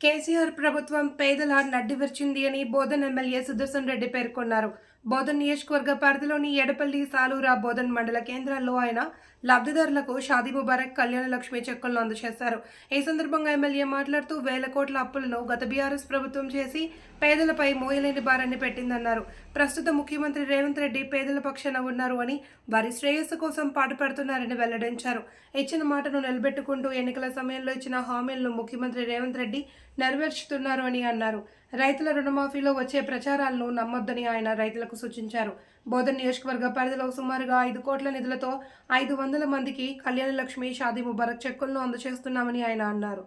కేసీఆర్ ప్రభుత్వం పేదల నడ్డివిర్చింది అని బోధన్ ఎమ్మెల్యే సుదర్శన్ రెడ్డి పేర్కొన్నారు. బోధన్ నియోజకవర్గ పరిధిలోని ఎడపల్లి సాలూరా బోధన్ మండల కేంద్రాల్లో ఆయన లబ్ధిదారులకు షాదీ ముబారక్ కళ్యాణ లక్ష్మి చెక్కులను అందజేశారు. ఈ సందర్భంగా ఎమ్మెల్యే మాట్లాడుతూ వేల కోట్ల అప్పులను గత బీఆర్ఎస్ ప్రభుత్వం చేసి పేదలపై మోయలేని భారాన్ని పెట్టిందన్నారు. ప్రస్తుత ముఖ్యమంత్రి రేవంత్ రెడ్డి పేదల పక్షాన ఉన్నారు అని వారి శ్రేయస్సు కోసం పాటుపడుతున్నారని వెల్లడించారు. ఇచ్చిన మాటను నిలబెట్టుకుంటూ ఎన్నికల సమయంలో ఇచ్చిన హామీలను ముఖ్యమంత్రి రేవంత్ రెడ్డి నెరవేర్చుతున్నారు అని అన్నారు. రైతుల రుణమాఫీలో వచ్చే ప్రచారాలను నమ్మొద్దని ఆయన రైతులకు సూచించారు. బోధన్ నియోజకవర్గ పరిధిలో సుమారుగా ఐదు కోట్ల నిధులతో ఐదు వందల మందికి కళ్యాణ లక్ష్మి షాదీ ముబారక్ చెక్కులను అందజేస్తున్నామని ఆయన అన్నారు.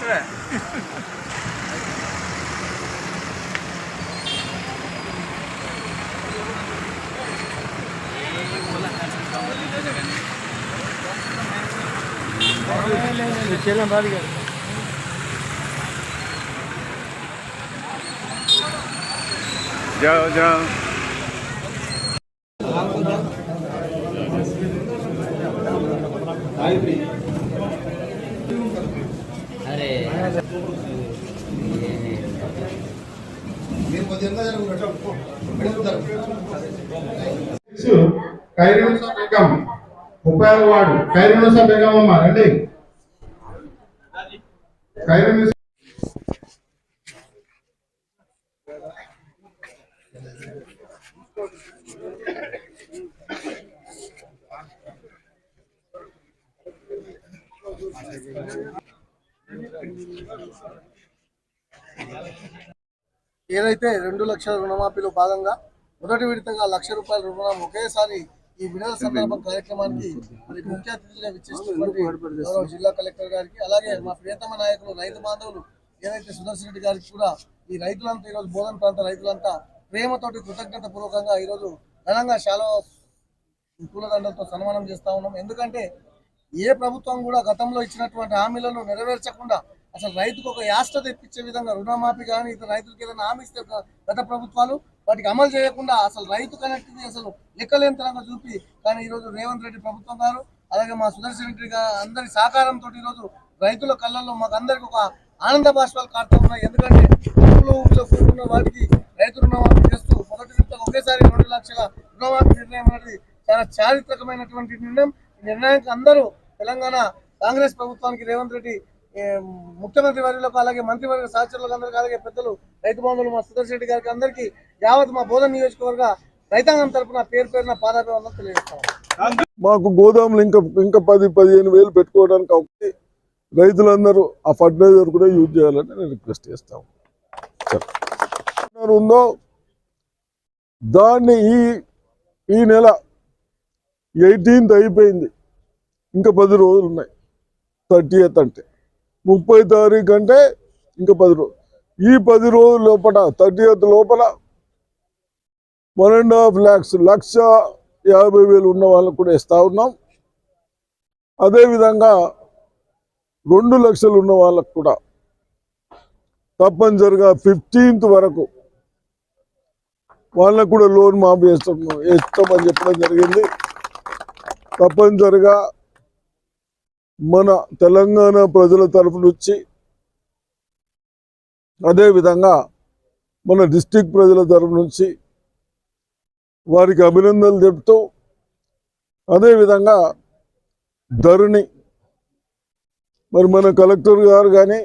Sir. चलें बाहर जाओ जाओ आई ముప్పై ఆరు వార్డు ఖైరునిసా బేగం అమ్మ రండి. ఖైరునిసా ఏదైతే రెండు లక్షల రుణమాఫీలో భాగంగా మొదటి విడతగా లక్ష రూపాయల రుణం ఒకేసారి ఈ వినోద సందర్భం కార్యక్రమానికి మరి ముఖ్య అతిథిగా విచ్చేసినటువంటి జిల్లా కలెక్టర్ గారికి అలాగే మా ప్రియతమ నాయకులు రైతు బాంధవులు ఏదైతే సుదర్శన్ రెడ్డి గారికి కూడా ఈ రైతులంతా ఈరోజు బోధన ప్రాంత రైతులంతా ప్రేమతోటి కృతజ్ఞత పూర్వకంగా ఈరోజు ఘనంగా చాలా పూలదండలతో సన్మానం చేస్తా ఉన్నాం. ఎందుకంటే ఏ ప్రభుత్వం కూడా గతంలో ఇచ్చినటువంటి హామీలను నెరవేర్చకుండా అసలు రైతుకు ఒక యాస్ట తెప్పించే విధంగా రుణమాఫీ కానీ ఇతర రైతులకు ఏదైనా హామీ ఇస్తే గత ప్రభుత్వాలు వాటికి అమలు చేయకుండా అసలు రైతు కనెక్టింగ్ అసలు లెక్కలేంతరంగా చూపి కానీ ఈరోజు రేవంత్ రెడ్డి ప్రభుత్వం గారు అలాగే మా సుదర్శన్ రెడ్డి గారు అందరి సహకారంతో ఈరోజు రైతుల కళ్ళల్లో మాకు అందరికి ఒక ఆనంద బాష్పాలు కాడుతూ ఉన్నాయి. ఎందుకంటే ఊళ్ళో కూడుకున్న వాటికి రైతు రుణమాఫీ చేస్తూ మొదటి విడతగా ఒకేసారి రెండు లక్షల రుణమాఫీ నిర్ణయం అనేది చాలా చారిత్రకమైనటువంటి నిర్ణయం. ఈ నిర్ణయానికి అందరూ తెలంగాణ కాంగ్రెస్ ప్రభుత్వానికి రేవంత్ రెడ్డి ముఖ్యమంత్రి వర్యులకు అలాగే మంత్రివర్గ సహచరులకు అందరికీ అలాగే పెద్దలు రైతు బంధువులు మా సుదర్శన్ రెడ్డి గారికి అందరికీ యావత్ మా బోధన నియోజకవర్గ రైతాంగం తరపున పేరు పేరున పాదాభివందనం తెలియజేస్తాం మాకు గోదాములు ఇంకా ఇంకా పది పదిహేను వేలు పెట్టుకోవడానికి ఒకటి రైతులందరూ ఆ ఫర్టిలైజర్ కూడా యూజ్ చేయాలని నేను రిక్వెస్ట్ చేస్తాం ఉందో? దాన్ని ఈ ఈ నెల ఎయిటీన్త్ అయిపోయింది. ఇంకా పది రోజులు ఉన్నాయి. థర్టీ అంటే. ముప్పై తారీఖు అంటే ఇంకా పది రోజులు ఈ పది రోజుల లోపల థర్టీ లోపల వన్ అండ్ హాఫ్ ల్యాక్స్ లక్ష యాభై వేలు ఉన్న వాళ్ళకు కూడా ఇస్తా ఉన్నాం. అదేవిధంగా రెండు లక్షలు ఉన్న వాళ్ళకు కూడా తప్పనిసరిగా ఫిఫ్టీన్త్ వరకు వాళ్ళకు కూడా లోన్ మాఫీ చేస్తాం ఇస్తామని చెప్పడం జరిగింది. తప్పనిసరిగా మన తెలంగాణ ప్రజల తరఫు నుంచి అదేవిధంగా మన డిస్టిక్ ప్రజల తరఫు నుంచి వారికి అభినందనలు చెప్తూ అదేవిధంగా ధరణి మరి మన కలెక్టర్ గారు కానీ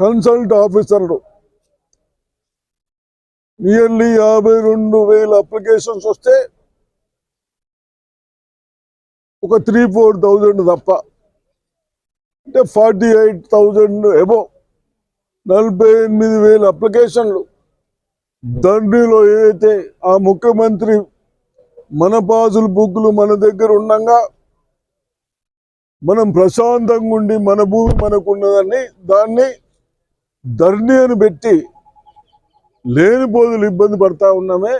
కన్సల్ట్ ఆఫీసర్లు నియర్లీ యాభై రెండు వేల అప్లికేషన్స్ వస్తే ఒక త్రీ ఫోర్ థౌజండ్ తప్ప. అంటే ఫార్టీ ఎయిట్ థౌజండ్ ఎబో నలభై ఎనిమిది వేల అప్లికేషన్లు దండిలో ఏదైతే ఆ ముఖ్యమంత్రి మన పాజులు బుక్కులు మన దగ్గర ఉండగా మనం ప్రశాంతంగా ఉండి మన భూమి మనకున్నదని దాన్ని ధరణి అని పెట్టి లేని బోధులు ఇబ్బంది పడతా ఉన్నామే.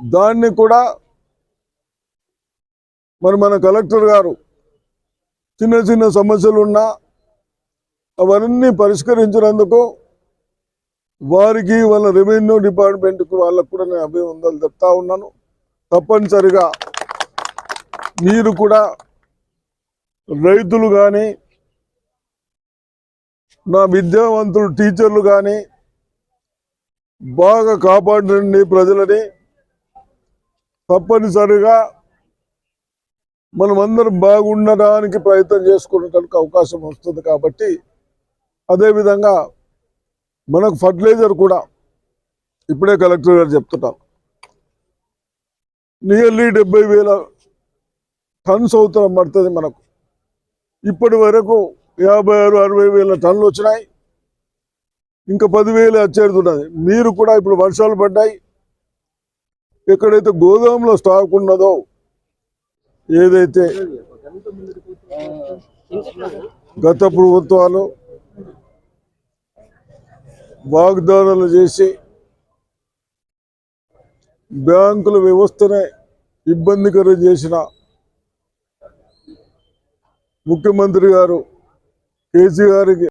దాన్ని కూడా మరి మన కలెక్టర్ గారు చిన్న చిన్న సమస్యలు ఉన్నా అవన్నీ పరిష్కరించినందుకు వారికి వాళ్ళ రెవెన్యూ డిపార్ట్మెంట్కి వాళ్ళకు కూడా నేను అభివందనలు చెప్తా ఉన్నాను. తప్పనిసరిగా మీరు కూడా రైతులు కానీ నా విద్యావంతులు టీచర్లు కానీ బాగా కాపాడండి ప్రజలని. తప్పనిసరిగా మనమందరం బాగుండడానికి ప్రయత్నం చేసుకునేటానికి అవకాశం వస్తుంది కాబట్టి అదేవిధంగా మనకు ఫర్టిలైజర్ కూడా ఇప్పుడే కలెక్టర్ గారు చెప్తున్నారు. నియర్లీ డెబ్బై వేల టన్స్ అవుతాం పడుతుంది మనకు. ఇప్పటి వరకు యాభై ఆరు అరవై వేల టన్నులు వచ్చినాయి. ఇంకా పదివేలు వచ్చేడుతున్నది మీరు కూడా ఇప్పుడు వర్షాలు పడ్డాయి. ఎక్కడైతే గోదాంలో స్టాక్ ఉన్నదో ఏదైతే గత ప్రభుత్వాలు వాగ్దానాలు చేసి బ్యాంకుల వ్యవస్థనే ఇబ్బందికరం చేసిన ముఖ్యమంత్రి గారు కేసీఆర్కి